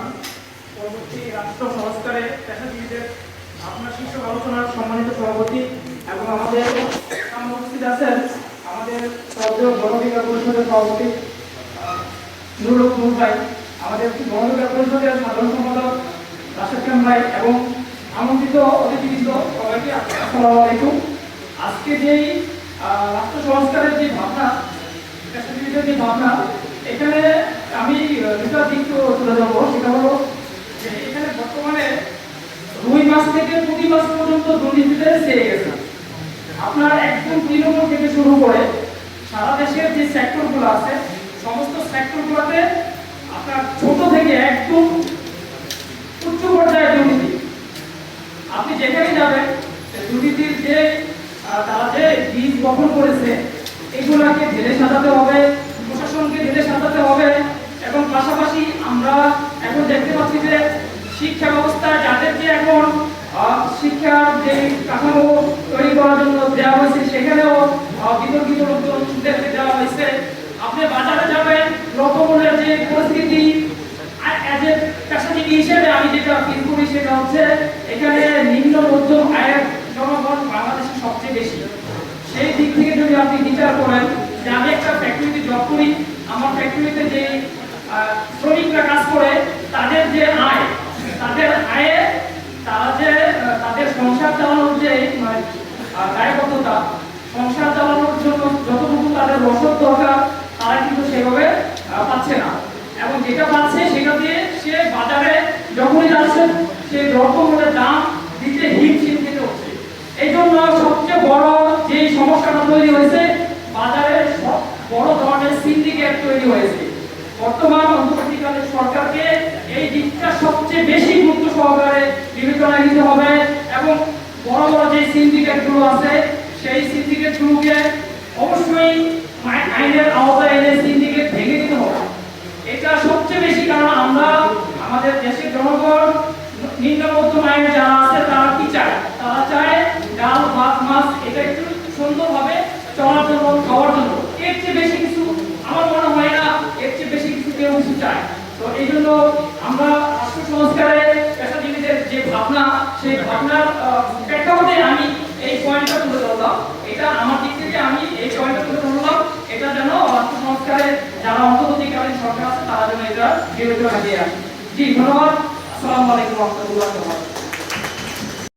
অনুষ্ঠান পরবর্তী রাষ্ট্র সংস্কারে পেশাজীবীদের আপনার শীর্ষক আলোচনার সম্মানিত সভাপতি এবং আমাদের উপস্থিত আছেন আমাদের শ্রদ্ধেয় গণবিকার পরিষদের সভাপতি নুরুল নূর ভাই, আমাদের গণবিকার পরিষদের সাধারণ সম্পাদক রাশেদ খান ভাই এবং আমন্ত্রিত অতিথিবৃন্দ সবাইকে আসসালামু আলাইকুম। আজকে যেই রাষ্ট্র সংস্কারের যে ভাবনা পেশাজীবীদের যে ভাবনা, এখানে আমি দুটা দিক তুলে ধরবো। সেটা হলো এখানে বর্তমানে রুই মাস থেকে প্রতি মাস পর্যন্ত দুর্নীতিতে সেরে গেছে। আপনার একদম তৃণমূল থেকে শুরু করে সারা দেশের যে সেক্টরগুলো আছে, সমস্ত সেক্টরগুলোতে আপনার ছোট থেকে একদম উচ্চ পর্যায়ে দুর্নীতি। আপনি যেখানে যাবেন দুর্নীতির যে তারা যে বীজ বপন করেছে, এগুলাকে ঢেলে সাজাতে হবে, প্রশাসনকে ঢেলে সাজাতে হবে এবং পাশাপাশি আমরা এখন দেখতে পাচ্ছি যে শিক্ষা ব্যবস্থায় যাদেরকে এখন আহ, শিক্ষার যে কাঠামো তৈরি করার জন্য দেওয়া হয়েছে। সেখানেও বিতর্কিত লোকজনদেরকে দেওয়া হয়েছে। আপনি বাজারে যাবেন দ্রব্যমূল্যের যে পরিস্থিতি আমি যেটা হচ্ছে, এখানে নিম্ন, মধ্যম আয়ের জনগণ বাংলাদেশে সবচেয়ে বেশি। সেই দিক থেকে যদি আপনি বিচার করেন একটা ফ্যাক্টরিতে জব করি আমার ফ্যাক্টরিতে যে আহ, শ্রমিকরা কাজ করে তাদের যে আয় তাদের আয়ে তারা যে আহ, তাদের সংসার চালানোর যে মানে, দায়বদ্ধতা সংসার চালানোর জন্য যতটুকু তাদের রসদ দরকার তারা কিন্তু সেভাবে পাচ্ছে না। এবং যেটা পাচ্ছে সেটা দিয়ে সে বাজারে যখনই যাচ্ছে সে দ্রব্যমূল্যের দাম দিতে হিমশিম খেতে হচ্ছে। এই জন্য সবচেয়ে বড় যে সমস্যাটা তৈরি হয়েছে বাজারে বড় ধরনের সিন্ডিকেট তৈরি হয়েছে। বর্তমান অন্তর্বর্তীকালীন সরকারকে এই দিকটা সবচেয়ে বেশি গুরুত্ব সহকারে বিবেচনায় নিতে হবে এবং বড় বড় যে সিন্ডিকেট আছে, সেই সিন্ডিকেট গুলোকে অবশ্যই আইনের আওতায় এনে সিন্ডিকেট ভেঙে দিতে হবে। এটা সবচেয়ে বেশি কারণ আমরা আমাদের দেশের জনগণ নিম্ন মধ্যম যারা আছে, তারা কি চায়? তারা চায় ডাল, ভাত, মাছ, এটা একটু সুন্দরভাবে চলার জন্য, খাওয়ার জন্য। এর চেয়ে বেশি কিছু আমার মনে হয় না, এর চেয়ে বেশি কিছু কেউ কিছু চায়। তো এই জন্য আমরা রাষ্ট্র সংস্কারে পেশাজীবীদের যে ভাবনা, সেই ভাবনার আহ, প্রেক্ষাপটে আমি এই পয়েন্টটা তুলে ধরলাম এটা আমার দিক থেকে আমি এই এটা যেন অর্থ সংস্কারে যারা অন্তর্বর্তীকালীন সরকার আছে, তারা যেন এটা বিবেচনা দিয়ে আসে। জি, ধন্যবাদ। আসসালামু আলাইকুম রহমতুল্লাহ।